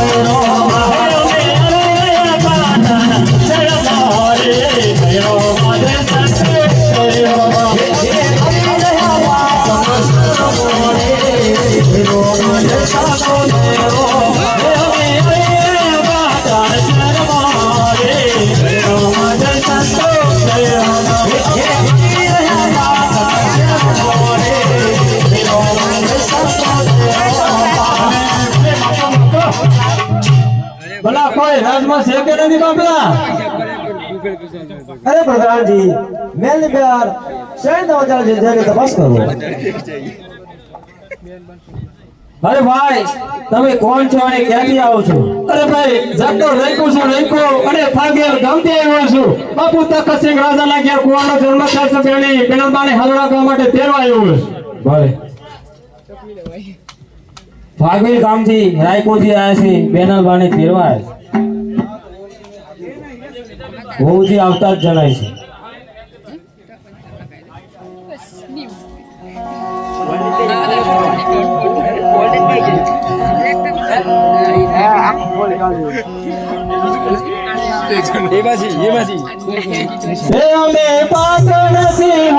Oh. રાજમાં છે કે નથી બાપલા? અરે પ્રધાનજી, મેલની બહાર શેર સમાચાર છે? જેની તપાસ કરો. અરે ભાઈ, તમે કોણ છો અને ક્યાંથી આવો છો? અરે ભાઈ, જગતો રહીકું છો રહીકો અને ફાગેર ગામથી આવ્યો છું. બાપુ, તખતસિંહ રાજાના ઘેર કુવાનો જન્મ થાય છે, બેની બેનલબાને હલવા કરવા માટે તેરવા આવ્યો છું. ભાઈ. ફાગવેલ ગામથી રાયકોથી આવ્યા છે બેનલબાને તેરવા આવ્યા છે. બહુજી આવતા જ જણાય છે. એ અમે પાટણ સિંહ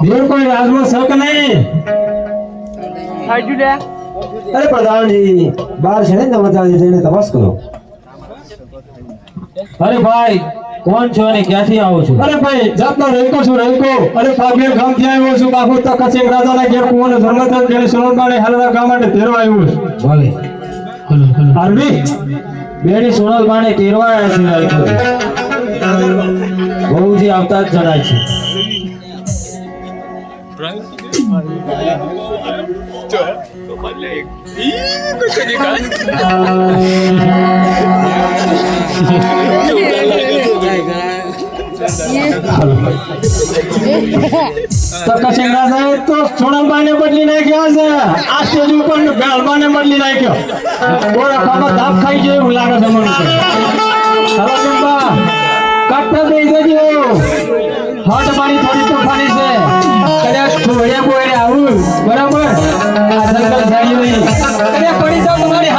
બીજું કોઈ રાજમાં શક નહીં. અરે પ્રધાનજી સમાચાર છે જેની તપાસ કરો. અરે ભાઈ કોણ છો અને ક્યાંથી આવો છો? અરે ભાઈ જાતનો રહીકો છું રહીકો અરે ફાગેર ગામથી આવ્યો છું બાપુ તખતસિંહ રાજાના ઘેર કુવાનો જન્મ થયો તેને સોનલબાને હલવા ગામ માટે તેરવા આવ્યો છું. ભલે. આરવી? બેની સોનલબાને તેરવા આવ્યા છે રહીકો બહુજી આવતા જ જણાય છે. તખતસિંહ રાજાએ તો બદલી નાખ્યા છે. આ સ્ટેજ ઉપર બેલબાને બદલી નાખ્યો. બોરા ખામાં ધાપ ખાઈ જાય એવું લાગે છે કાઢતા દઈ દેજો. હટ મારી થોડી તોફાની છે. કદાચ ખોડ્યા બોયરે આવું. બરાબર? આ જંગલ જાળ્યું નહીં કદાચ પડી જાવ તમારી